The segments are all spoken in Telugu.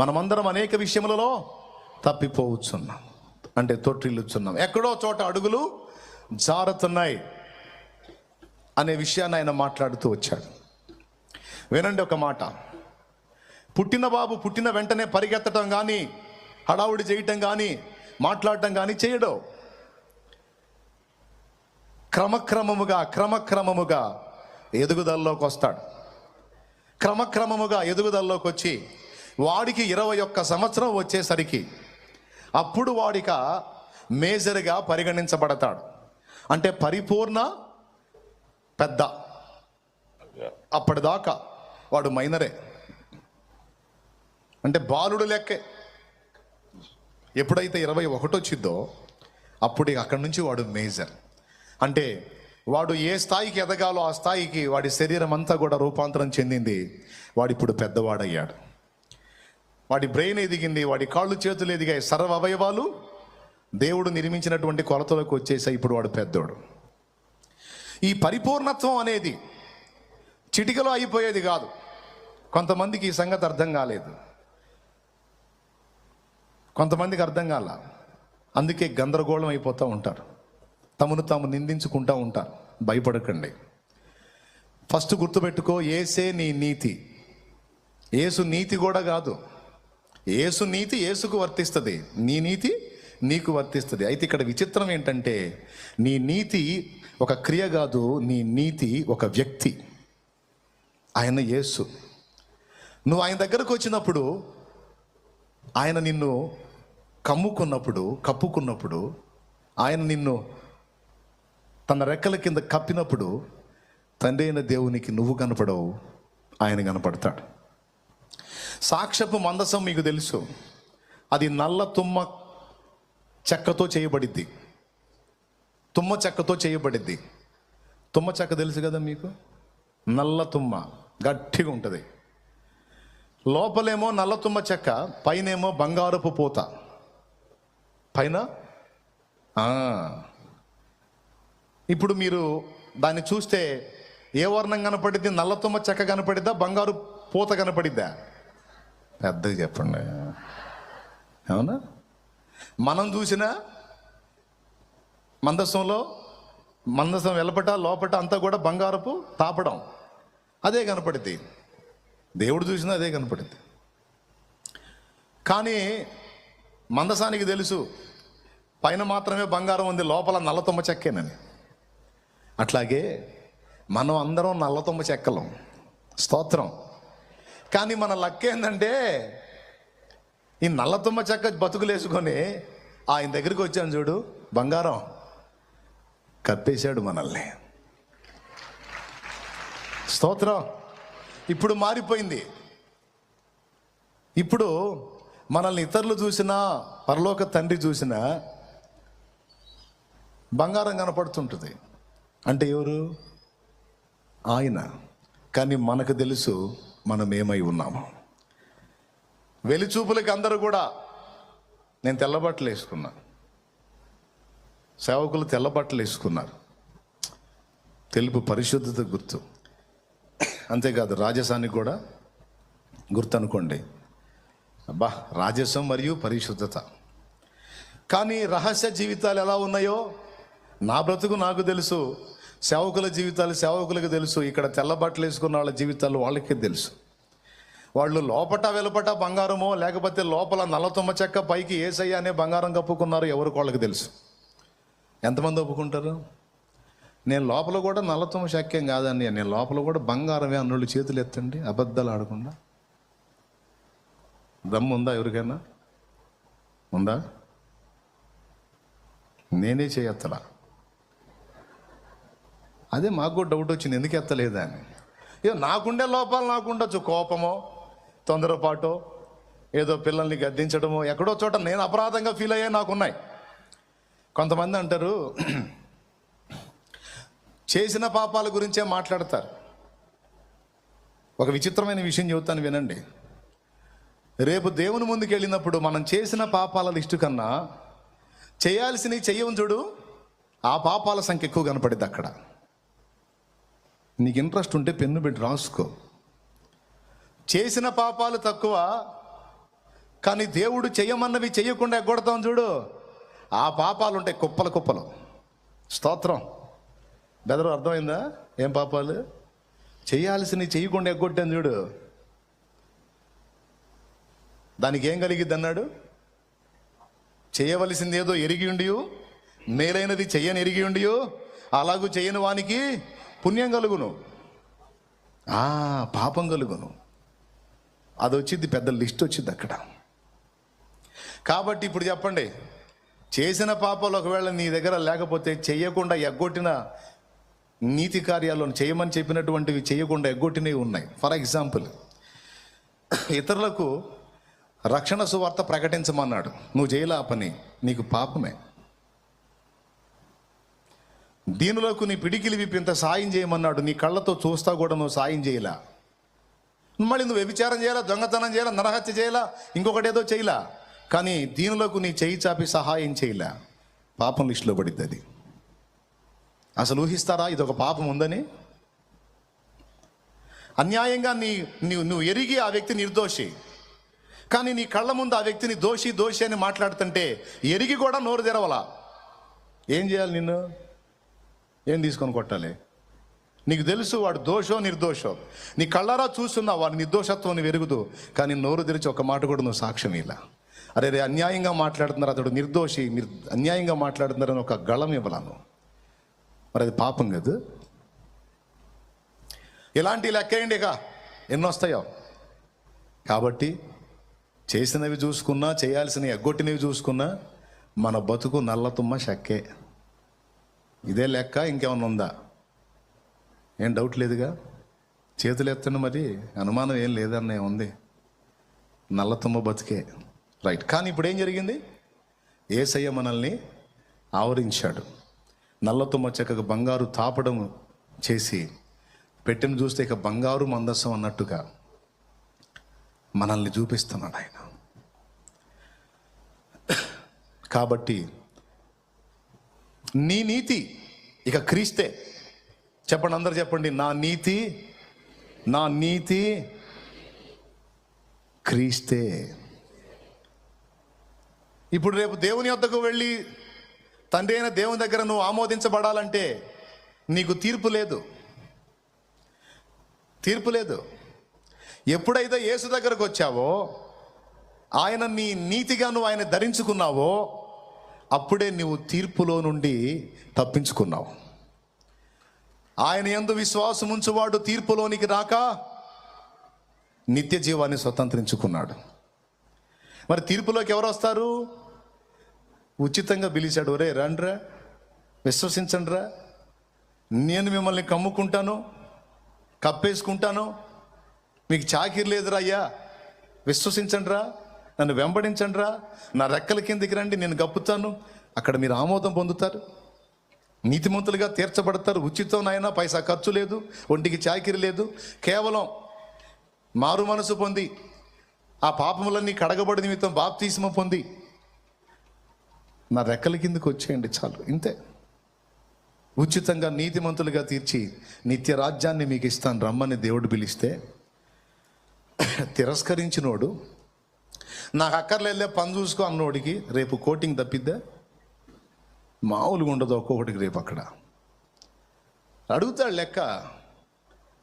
మనమందరం అనేక విషయములలో తప్పిపోవచ్చున్నాం. అంటే తొట్టిల్లుచున్నాం. ఎక్కడో చోట అడుగులు జారుతున్నాయి అనే విషయాన్ని ఆయన మాట్లాడుతూ వచ్చాడు. వినండి ఒక మాట. పుట్టిన బాబు పుట్టిన వెంటనే పరిగెత్తడం కానీ హడావుడి చేయటం కానీ మాట్లాడటం కానీ చేయడం. క్రమక్రమముగా క్రమక్రమముగా ఎదుగుదలలోకి వస్తాడు క్రమక్రమముగా ఎదుగుదలలోకి వచ్చి వాడికి ఇరవై ఒక్క సంవత్సరం వచ్చేసరికి అప్పుడు వాడిక మేజర్గా పరిగణించబడతాడు. అంటే పరిపూర్ణ పెద్ద. అప్పటిదాకా వాడు మైనరే. అంటే బాలుడు లెక్కే. ఎప్పుడైతే ఇరవై ఒకటి వచ్చిందో అప్పుడు అక్కడి నుంచి వాడు మేజర్. అంటే వాడు ఏ స్థాయికి ఎదగాలో ఆ స్థాయికి వాడి శరీరం అంతా కూడా రూపాంతరం చెందింది. వాడు ఇప్పుడు పెద్దవాడయ్యాడు. వాడి బ్రెయిన్ ఎదిగింది వాడి కాళ్ళు చేతులు ఎదిగాయి. సర్వ అవయవాలు దేవుడు నిర్మించినటువంటి కొలతలకు వచ్చేసాయి. ఇప్పుడు వాడు పెద్దోడు. ఈ పరిపూర్ణత్వం అనేది చిటికలో అయిపోయేది కాదు. కొంతమందికి ఈ సంగతి అర్థం కాలేదు. కొంతమందికి అర్థం కాల. అందుకే గందరగోళం అయిపోతూ ఉంటారు. తమను తాము నిందించుకుంటూ ఉంటారు. భయపడకండి. ఫస్ట్ గుర్తుపెట్టుకో ఏసే నీ నీతి. ఏసు నీతి కూడా కాదు. ఏసు నీతి ఏసుకు వర్తిస్తుంది. నీ నీతి నీకు వర్తిస్తుంది. అయితే ఇక్కడ విచిత్రం ఏంటంటే నీ నీతి ఒక క్రియ కాదు నీ నీతి ఒక వ్యక్తి. ఆయన యేసు. నువ్వు ఆయన దగ్గరకు వచ్చినప్పుడు ఆయన నిన్ను కమ్ముకున్నప్పుడు కప్పుకున్నప్పుడు ఆయన నిన్ను తన రెక్కల కింద కప్పినప్పుడు తండ్రి అయిన దేవునికి నువ్వు కనపడవు ఆయన కనపడతాడు. సాక్ష్యపు మందసం మీకు తెలుసు. అది నల్ల తుమ్మ చెక్కతో చేయబడిద్ది. తుమ్మ చెక్కతో చేయబడిద్ది. తుమ్మ చెక్క తెలుసు కదా మీకు? నల్ల తుమ్మ గట్టిగా ఉంటుంది. లోపలేమో నల్ల తుమ్మ చెక్క పైనేమో బంగారపు పూత. పైన? ఇప్పుడు మీరు దాన్ని చూస్తే ఏ వర్ణం కనపడిద్ది? నల్ల తుమ్మ చెక్క కనపడిద్దా? బంగారు పూత కనపడిద్దా? పెద్దగా చెప్పండి. అవునా మనం చూసిన మందసంలో మందసం వెలపట లోపట అంతా కూడా బంగారపు తాపడం. అదే కనపడిద్ది. దేవుడు చూసినా అదే కనపడింది కానీ మందసానికి తెలుసు పైన మాత్రమే బంగారం ఉంది లోపల నల్లతొమ్మ చెక్కేనని. అట్లాగే మనం అందరం నల్లతొమ్మ చెక్కలం. స్తోత్రం. కానీ మన లక్క ఏంటంటే ఈ నల్లతుమ్మ చెక్క బతుకులేసుకొని ఆయన దగ్గరికి వచ్చాను చూడు బంగారం కప్పేశాడు మనల్ని. స్తోత్రం. ఇప్పుడు మారిపోయింది. ఇప్పుడు మనల్ని ఇతరులు చూసినా పరలోక తండ్రి చూసినా బంగారం కనపడుతుంటుంది. అంటే ఎవరు? ఆయన. కానీ మనకు తెలుసు మనం ఏమై ఉన్నాము. వెలిచూపులకి అందరూ కూడా నేను తెల్లబట్టలు వేసుకున్నా. సేవకులు తెల్లబట్టలు వేసుకున్నారు. తెలుపు పరిశుద్ధత గుర్తు. అంతేకాదు రాజసానికి కూడా గుర్తు అనుకోండి అబ్బా రాజసం మరియు పరిశుద్ధత. కానీ రహస్య జీవితాలు ఎలా ఉన్నాయో నా బ్రతుకు నాకు తెలుసు. సేవకుల జీవితాలు సేవకులకు తెలుసు. ఇక్కడ తెల్ల బట్టలు వేసుకున్న వాళ్ళ జీవితాలు వాళ్ళకే తెలుసు. వాళ్ళు లోపట వెలుపట బంగారమో లేకపోతే లోపల నల్లతుమ్మ చెక్క పైకి ఏసయ్య అనే బంగారం కప్పుకున్నారో ఎవరికి వాళ్ళకి తెలుసు. ఎంతమంది ఒప్పుకుంటారు? నేను లోపల కూడా నల్లతుమ్మ చెక్కేం కాదండి. నేను లోపల కూడా బంగారమే అన్నోళ్ళు చేతులు ఎత్తండి. అబద్ధాలు ఆడకుండా. దమ్ము ఉందా ఎవరికైనా? ఉందా? నేనే చేయత్తలా. అదే మాకు కూడా డౌట్ వచ్చింది. ఎందుకు ఎత్తలేదా అని. ఇక నాకుండే లోపాలు నాకుండొచ్చు. కోపమో తొందరపాటో ఏదో పిల్లల్ని గద్దించడమో ఎక్కడో చోట నేను అపరాధంగా ఫీల్ అయ్యే నాకున్నాయి. కొంతమంది అంటారు చేసిన పాపాల గురించే మాట్లాడతారు. ఒక విచిత్రమైన విషయం చెబుతాను వినండి. రేపు దేవుని ముందుకు వెళ్ళినప్పుడు మనం చేసిన పాపాల లిస్టు కన్నా చేయాల్సినవి చెయ్యవు చూడు ఆ పాపాల సంఖ్య ఎక్కువ కనపడింది అక్కడ. నీకు ఇంట్రెస్ట్ ఉంటే పెన్ను పెట్టి రాసుకో. చేసిన పాపాలు తక్కువ కానీ దేవుడు చేయమన్నవి చేయకుండా ఎగ్గొడతాం చూడు. ఆ పాపాలు ఉంటాయి కుప్పల కుప్పలు. స్తోత్రం. బెదరు అర్థమైందా? ఏం పాపాలు? చేయాల్సినవి చేయకుండా ఎగ్గొట్టాను చూడు. దానికి ఏం కలిగిద్ది అన్నాడు? చేయవలసింది ఏదో ఎరిగి ఉండియు మేలైనది చెయ్యని ఎరిగి ఉండియు అలాగూ చేయని వానికి పుణ్యం కలుగును. ఆ పాపం కలుగును. అది వచ్చింది పెద్ద లిస్ట్ వచ్చింది అక్కడ. కాబట్టి ఇప్పుడు చెప్పండి చేసిన పాపాలు ఒకవేళ నీ దగ్గర లేకపోతే చెయ్యకుండా ఎగ్గొట్టిన నీతి కార్యాలను చేయమని చెప్పినటువంటివి చేయకుండా ఎగ్గొట్టినవి ఉన్నాయి. ఫర్ ఎగ్జాంపుల్ ఇతరులకు రక్షణ సువార్త ప్రకటించమన్నాడు. నువ్వు చేయలే ఆ పని నీకు పాపమే. దీనిలోకి నీ పిడికిలి విప్పి ఇంత సాయం చేయమన్నాడు. నీ కళ్ళతో చూస్తా కూడా నువ్వు సాయం చేయలా. మళ్ళీ నువ్వు వ్యభిచారం చేయాలా? దొంగతనం చేయాలా? నరహత్య చేయాలా? ఇంకొకటి ఏదో చేయలా. కానీ దీనిలోకి నీ చేయి చాపి సహాయం చేయలే. పాపం లిస్టులో పడిద్ది అది అసలు ఊహిస్తారా? ఇది ఒక పాపం ఉందని? అన్యాయంగా నీ నీవు నువ్వు ఎరిగి ఆ వ్యక్తి నిర్దోషి. కానీ నీ కళ్ళ ముందు ఆ వ్యక్తిని దోషి దోషి అని మాట్లాడుతుంటే ఎరిగి కూడా నోరు తెరవలా. ఏం చేయాలి నిన్ను? ఏం తీసుకొని కొట్టాలి? నీకు తెలుసు వాడు దోషో నిర్దోషో. నీ కళ్ళారా చూస్తున్నావు వాడి నిర్దోషత్వం వెరుగుదు కానీ నోరు తెరిచి ఒక మాట కూడా నువ్వు సాక్ష్యం ఇలా అరే రే అన్యాయంగా మాట్లాడుతున్నారు అతడు నిర్దోషి నిర్ అన్యాయంగా మాట్లాడుతున్నారని ఒక గళం ఇవ్వలాను మరి అది పాపం కదా. ఇలాంటి లెక్కేయండి ఇక? ఎన్నొస్తాయో కాబట్టి చేసినవి చూసుకున్నా చేయాల్సినవి ఎగ్గొట్టినవి చూసుకున్నా మన బతుకు నల్లతుమ్మ శక్కే ఇదే లెక్క ఇంకేమన్నా ఉందా? ఏం డౌట్ లేదుగా? చేతులు ఎత్తండి మరి. అనుమానం ఏం లేదన్న ఉంది. నల్లతుమ్మ బతికే. రైట్ కానీ ఇప్పుడు ఏం జరిగింది? ఏసయ్య మనల్ని ఆవరించాడు. నల్లతుమ్మ చెక్కకు బంగారు తాపడం చేసి పెట్టిన చూస్తే ఇక బంగారు మందసం అన్నట్టుగా మనల్ని చూపిస్తున్నాడు ఆయన. కాబట్టి నీ నీతి. ఇక క్రీస్తే. చెప్పండి అందరు చెప్పండి. నా నీతి నా నీతి క్రీస్తే. ఇప్పుడు రేపు దేవుని వద్దకు వెళ్ళి తండ్రి అయిన దేవుని దగ్గర నువ్వు ఆమోదించబడాలంటే నీకు తీర్పు లేదు. తీర్పు లేదు. ఎప్పుడైతే యేసు దగ్గరకు వచ్చావో ఆయన నీ నీతిగా నువ్వు ఆయన ధరించుకున్నావో అప్పుడే నువ్వు తీర్పులో నుండి తప్పించుకున్నావు. ఆయన ఎందు విశ్వాసం ఉంచువాడు తీర్పులోనికి రాక నిత్య జీవాన్ని స్వతంత్రించుకున్నాడు. మరి తీర్పులోకి ఎవరు వస్తారు? ఉచితంగా పిలిచాడు ఒరే రండ్రా విశ్వసించండిరా. నేను మిమ్మల్ని కమ్ముకుంటాను కప్పేసుకుంటాను. మీకు చాకిరి లేదురా అయ్యా. విశ్వసించండిరా. నన్ను వెంబడించండిరా. నా రెక్కల కిందికి రండి నేను గప్పుతాను. అక్కడ మీరు ఆమోదం పొందుతారు. నీతిమంతులుగా తీర్చబడతారు. ఉచితం అయినా పైసా ఖర్చు లేదు ఒంటికి చాకిరి లేదు. కేవలం మారు మనసు పొంది ఆ పాపములన్నీ కడగబడి నిమిత్తం బాప్తీసమ పొంది నా రెక్కల కిందకి వచ్చేయండి చాలు ఇంతే. ఉచితంగా నీతిమంతులుగా తీర్చి నిత్య రాజ్యాన్ని మీకు ఇస్తాను. రమ్మని దేవుడు పిలిస్తే తిరస్కరించినోడు నాకు అక్కర్లేదే పని చూసుకో అన్నోడికి. రేపు కోటింగ్ తప్పిద్దా? మామూలుగా ఉండదు ఒక్కొక్కటికి రేపు అక్కడ. అడుగుతాడు లెక్క.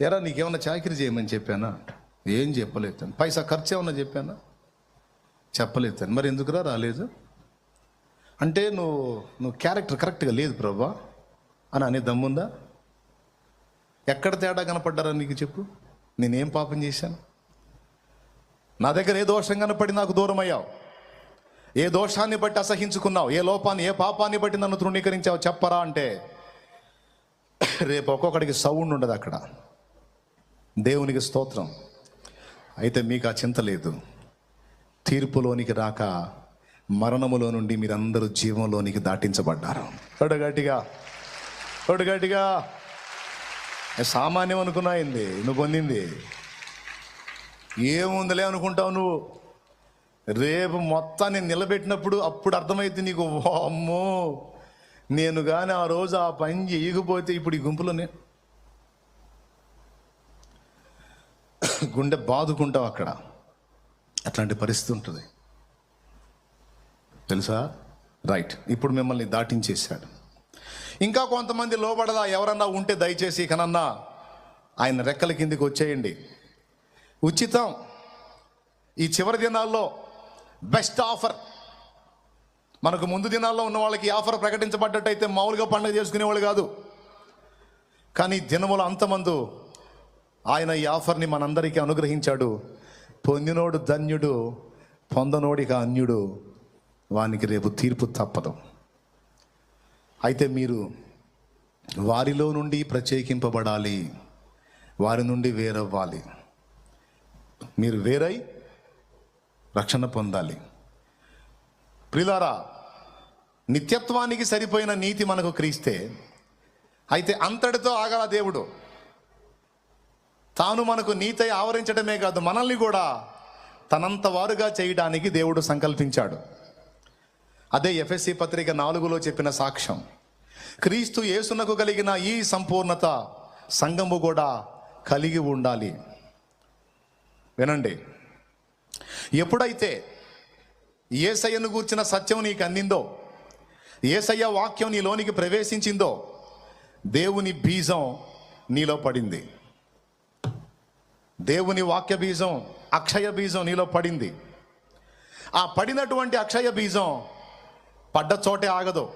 ఎరా నీకేమన్నా చాకరీ చేయమని చెప్పానా? ఏం చెప్పలేదు పైసా ఖర్చు ఏమన్నా చెప్పానా? చెప్పలేదు మరి ఎందుకురా రాలేదు? అంటే నువ్వు నువ్వు క్యారెక్టర్ కరెక్ట్గా లేదు ప్రభా అని అనే దమ్ముందా? ఎక్కడ తేడా కనపడ్డారా నీకు చెప్పు? నేనేం పాపం చేశాను? నా దగ్గర ఏ దోషం కనపడి నాకు దూరం అయ్యావు ఏ దోషాన్ని బట్టి అసహించుకున్నావు? ఏ లోపాన్ని ఏ పాపాన్ని బట్టి నన్ను తృణీకరించావు చెప్పరా అంటే రేపు ఒక్కొక్కడికి సౌండ్ ఉండదు అక్కడ. దేవునికి స్తోత్రం. అయితే మీకు ఆ చింత లేదు. తీర్పులోనికి రాక మరణములో నుండి మీరందరూ జీవంలోనికి దాటించబడ్డారు. ఒడగట్టిగా ఒడగట్టిగా సామాన్యం అనుకున్నాయింది నువ్వు పొందింది ఏముందిలే అనుకుంటావు నువ్వు? రేపు మొత్తాన్ని నిలబెట్టినప్పుడు అప్పుడు అర్థమైంది నీకు అమ్మో నేను కానీ ఆ రోజు ఆ పని చేయకపోతే ఇప్పుడు ఈ గుంపులోనే గుండె బాదుకుంటావు అక్కడ. అట్లాంటి పరిస్థితి ఉంటుంది. తెలుసా? రైట్. ఇప్పుడు మిమ్మల్ని దాటించేశాడు. ఇంకా కొంతమంది లోబడదా ఎవరన్నా ఉంటే దయచేసి కనన్నా ఆయన రెక్కల కిందికి వచ్చేయండి. ఉచితం ఈ చివరి దినాల్లో బెస్ట్ ఆఫర్. మనకు ముందు దినాల్లో ఉన్న వాళ్ళకి ఆఫర్ ప్రకటించబడ్డట్టయితే మామూలుగా పండుగ చేసుకునేవాళ్ళు కాదు. కానీ దినముల అంతమందు ఆయన ఈ ఆఫర్ని మనందరికీ అనుగ్రహించాడు. పొందినోడు ధన్యుడు పొందనోడిగా అన్యుడు. వానికి రేపు తీర్పు తప్పదు. అయితే మీరు వారిలో నుండి ప్రత్యేకింపబడాలి. వారి నుండి వేరవ్వాలి. మీరు వేరై రక్షణ పొందాలి. ప్రిలారా నిత్యత్వానికి సరిపోయిన నీతి మనకు క్రీస్తే. అయితే అంతటితో ఆగల దేవుడు తాను మనకు నీతి ఆవరించడమే కాదు మనల్ని కూడా తనంత వారుగా చేయడానికి దేవుడు సంకల్పించాడు. అదే ఎఫ్ఎస్సి పత్రిక నాలుగులో చెప్పిన సాక్ష్యం. క్రీస్తు యేసునకు కలిగిన ఈ సంపూర్ణత సంఘము కూడా కలిగి ఉండాలి. వినండి. ఎప్పుడైతే ఏసయ్యను గూర్చిన సత్యం నీకు అందిందో ఏసయ్య వాక్యం నీలోనికి ప్రవేశించిందో దేవుని బీజం నీలో పడింది. దేవుని వాక్య బీజం అక్షయ బీజం నీలో పడింది. ఆ పడినటువంటి అక్షయ బీజం పడ్డ చోటే ఆగదు.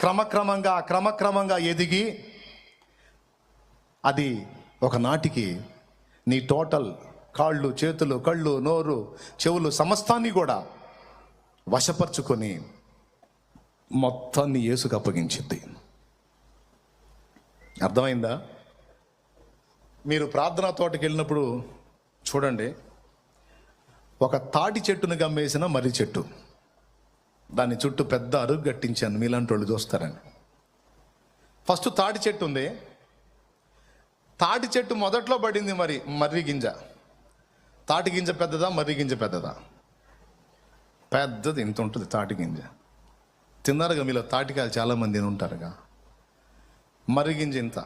క్రమక్రమంగా క్రమక్రమంగా ఎదిగి అది ఒకనాటికి నీ టోటల్ కాళ్ళు చేతులు కళ్ళు నోరు చెవులు సమస్తాన్ని కూడా వశపరుచుకొని మొత్తాన్ని యేసుకు అప్పగించింది. అర్థమైందా? మీరు ప్రార్థనా తోటకి వెళ్ళినప్పుడు చూడండి ఒక తాటి చెట్టును గమ్మేసిన మర్రి చెట్టు. దాని చుట్టూ పెద్ద అరుగు కట్టించాను మీలాంటి వాళ్ళు చూస్తారని. ఫస్ట్ తాటి చెట్టు ఉంది. తాటి చెట్టు మొదట్లో పడింది మరి మర్రి గింజ. తాటి గింజ పెద్దదా మర్రి గింజ పెద్దదా? పెద్దది ఇంత ఉంటుంది తాటి గింజ? తిన్నారుగా మీలో తాటికాయలు చాలామంది ఉంటారుగా. మర్రి గింజ ఇంత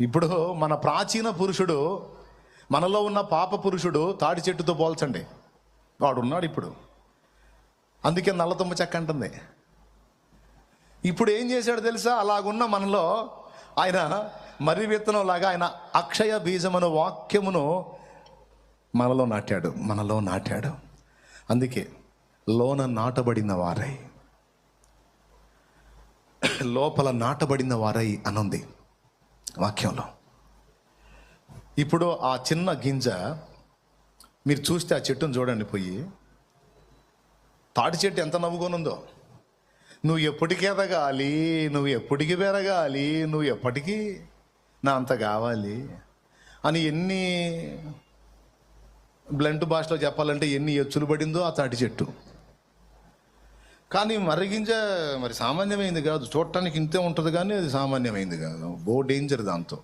ఇప్పుడు మన ప్రాచీన పురుషుడు మనలో ఉన్న పాప పురుషుడు తాటి చెట్టుతో పోల్చండి. వాడు ఉన్నాడు ఇప్పుడు. అందుకే నల్లతుమ్మ చెక్క అంటుంది. ఇప్పుడు ఏం చేశాడు తెలుసా? అలాగున్న మనలో ఆయన మర్రి విత్తనం లాగా ఆయన అక్షయ బీజమను వాక్యమును మనలో నాటాడు మనలో నాటాడు. అందుకే లోన నాటబడిన వారై. లోపల నాటబడిన వారై అనుంది వాక్యంలో. ఇప్పుడు ఆ చిన్న గింజ మీరు చూస్తే ఆ చెట్టును చూడండి పోయి. తాటి చెట్టు ఎంత నవ్వుకొనుందో నువ్వు ఎప్పటికీ ఎదగాలి? నువ్వు ఎప్పటికీ పెరగాలి? నువ్వు ఎప్పటికీ నా అంత కావాలి? అని ఎన్ని బ్లంట్ భాషలో చెప్పాలంటే ఎన్ని ఎచ్చులు పడిందో ఆ తాటి చెట్టు. కానీ మరిగింజ మరి సామాన్యమైంది కాదు. చూడటానికి ఇంతే ఉంటుంది కానీ అది సామాన్యమైంది కాదు. బో డేంజర్ దాంతో.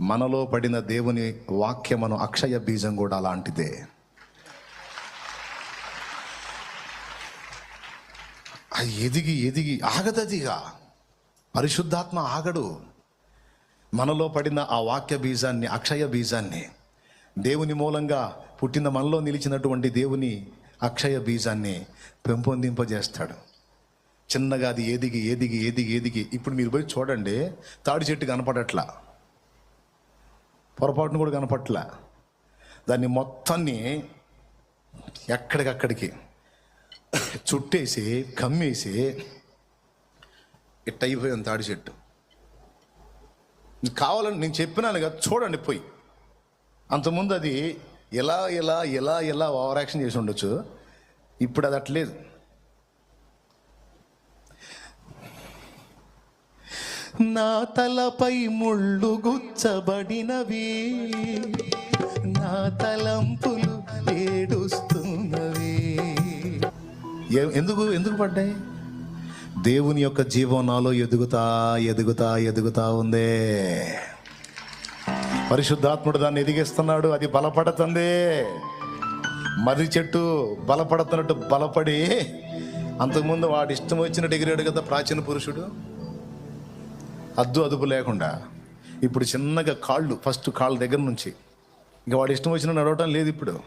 మనలో పడిన దేవుని వాక్యమను అక్షయ బీజం కూడా అలాంటిదే. అది ఎదిగి ఎదిగి ఆగదదిగా. పరిశుద్ధాత్మ ఆగడు. మనలో పడిన ఆ వాక్య బీజాన్ని అక్షయ బీజాన్ని దేవుని మూలంగా పుట్టిన మనలో నిలిచినటువంటి దేవుని అక్షయ బీజాన్ని పెంపొందింపజేస్తాడు. చిన్నగా అది ఎదిగి ఎదిగి ఎదిగి ఎదిగి. ఇప్పుడు మీరు పోయి చూడండి తాడి చెట్టు కనపడట్లా. పొరపాటును కూడా కనపట్లా. దాన్ని మొత్తాన్ని ఎక్కడికక్కడికి చుట్టేసి కమ్మేసి ఇట్ట అయిపోయాను తాడి చెట్టు. కావాలని నేను చెప్పినాను కదా చూడండి పోయి. అంతకుముందు అది ఎలా ఎలా ఎలా ఎలా ఓవర్ యాక్షన్ చేసి ఉండొచ్చు ఇప్పుడు అది అట్లేదు నా తలపై ముళ్ళు గుచ్చబడినవి నా తలంపులు ఏడుస్తూ ఎందుకు ఎందుకు పడ్డాయి? దేవుని యొక్క జీవం నాలో ఎదుగుతా ఎదుగుతా ఎదుగుతా ఉందే. పరిశుద్ధాత్ముడు దాన్ని ఎదిగిస్తున్నాడు అది బలపడుతుంది. మర్రి చెట్టు బలపడుతున్నట్టు బలపడి అంతకుముందు వాడు ఇష్టం వచ్చిన ఎగిరాడు కదా ప్రాచీన పురుషుడు. అద్దు అదుపు లేకుండా ఇప్పుడు చిన్నగా కాళ్ళు ఫస్ట్ కాళ్ళ దగ్గర నుంచి. ఇంకా వాడు ఇష్టం వచ్చిన నడవటం లేదు ఇప్పుడు.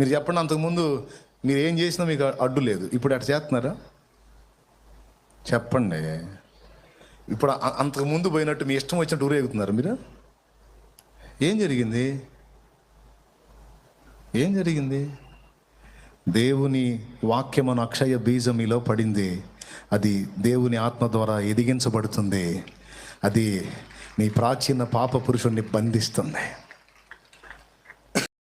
మీరు చెప్పండి అంతకుముందు మీరు ఏం చేసినా మీకు అడ్డు లేదు. ఇప్పుడు అటు చేస్తున్నారా? చెప్పండి. ఇప్పుడు అంతకు ముందు పోయినట్టు మీ ఇష్టం వచ్చినట్టు ఊరేగుతున్నారు మీరు? ఏం జరిగింది? ఏం జరిగింది? దేవుని వాక్యమను అక్షయ బీజం మీలో పడింది. అది దేవుని ఆత్మ ద్వారా ఎదిగించబడుతుంది. అది నీ ప్రాచీన పాప పురుషుణ్ణి బంధిస్తుంది.